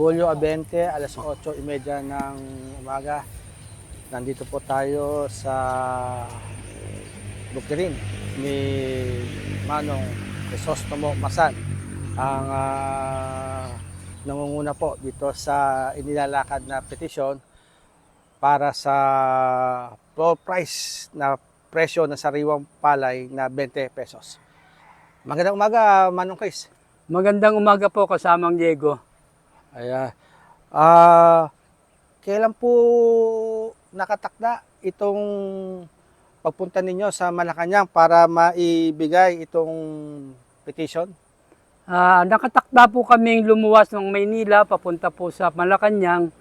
Hulyo 20, alas 8.30 ng umaga. Nandito po tayo sa Buktirin ni Manong Crisostomo Masan. Ang ah, nangunguna po dito sa inilalakad na petisyon para sa floor price na presyo ng sariwang palay na 20 pesos. Magandang umaga, Manong Chris. Magandang umaga po kasamang Diego. Ayan. Ah, kailan po nakatakda itong pagpunta ninyo sa Malacanang para maibigay itong petition? Ah, nakatakda po kaming lumuwas ng Maynila papunta po sa Malacanang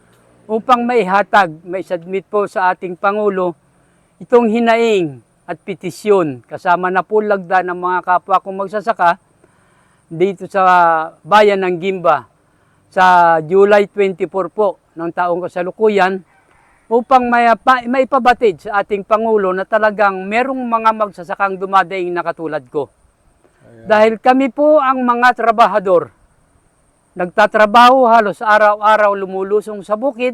upang maihatag, maisubmit po sa ating Pangulo itong hinaing at petisyon kasama na po lagda ng mga kapwa kong magsasaka dito sa bayan ng Gimba sa July 24 po ng taong kasalukuyan upang maipa, maipabatid sa ating Pangulo na talagang merong mga magsasakang dumadaing na katulad ko. Dahil kami po ang mga trabahador. Nagtatrabaho halos araw-araw lumulusong sa bukid,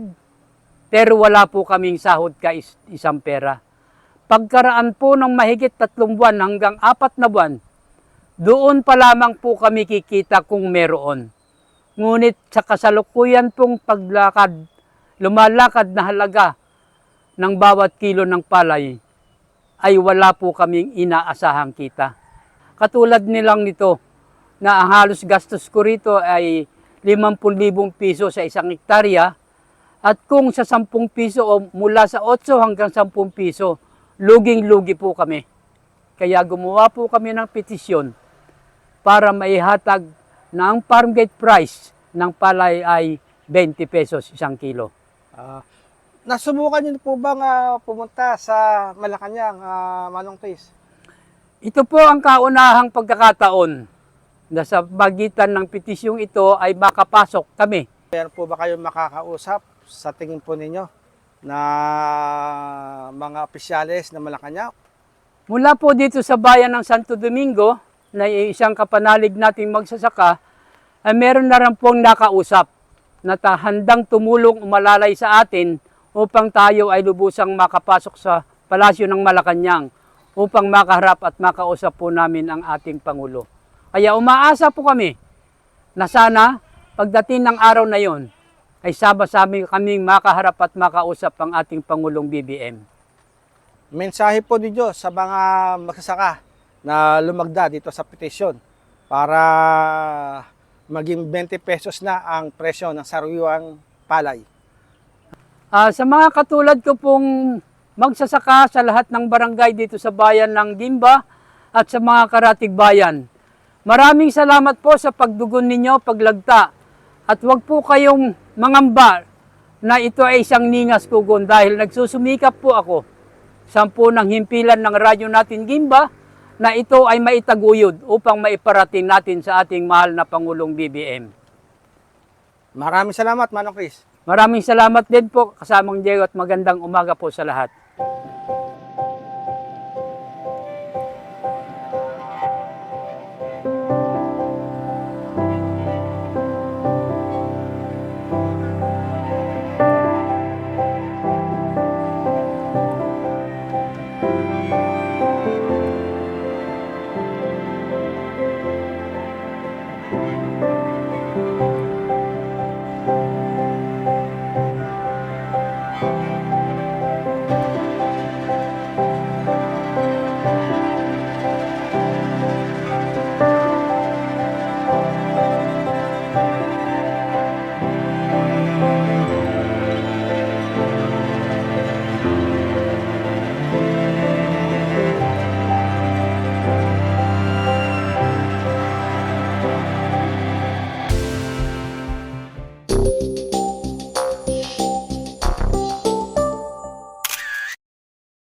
pero wala po kaming sahod ka is- isang pera. Pagkaraan po ng mahigit tatlong buwan hanggang apat na buwan, doon pa lamang po kami kikita kung meron. Ngunit sa kasalukuyan pong paglakad, lumalakad na halaga ng bawat kilo ng palay, ay wala po kaming inaasahang kita. Katulad nilang nito, na ang halos gastos ko rito ay 50,000 piso sa isang hektarya, at kung sa 10 piso o mula sa 8 hanggang 10 piso, luging-lugi po kami. Kaya gumawa po kami ng petisyon para maihatag na ang farm gate price ng palay ay 20 pesos isang kilo. Ah, nasubukan niyo po bang ah, pumunta sa Malacanang, ah, Manong Chris? Ito po ang kaunahang pagkakataon na sa magitan ng petisyong ito ay makapasok kami. Meron po ba kayong makakausap sa tingin po ninyo na mga opisyalis na Malacanang? Mula po dito sa bayan ng Santo Domingo, na isang kapanalig nating magsasaka, ay meron na rin pong nakausap na handang tumulong umalalay sa atin upang tayo ay lubusang makapasok sa palasyo ng Malacanang upang makaharap at makausap po namin ang ating Pangulo. Kaya umaasa po kami na sana pagdating ng araw na yon ay sama-sami kaming makaharap at makausap ang ating Pangulong BBM. Mensahe po ninyo sa mga magsasaka na lumagda dito sa petisyon para maging 20 pesos na ang presyo ng sariwang palay. Ah, sa mga katulad ko pong magsasaka sa lahat ng barangay dito sa bayan ng Gimba at sa mga karatig bayan. Maraming salamat po sa pagdugon ninyo, paglagta. At huwag po kayong mangamba na ito ay isang ningas kugon dahil nagsusumikap po ako sampu ng himpilan ng radyo natin Gimba na ito ay maitaguyod upang maiparating natin sa ating mahal na Pangulong BBM. Maraming salamat, Manong Chris. Maraming salamat din po kasamang Diego at magandang umaga po sa lahat.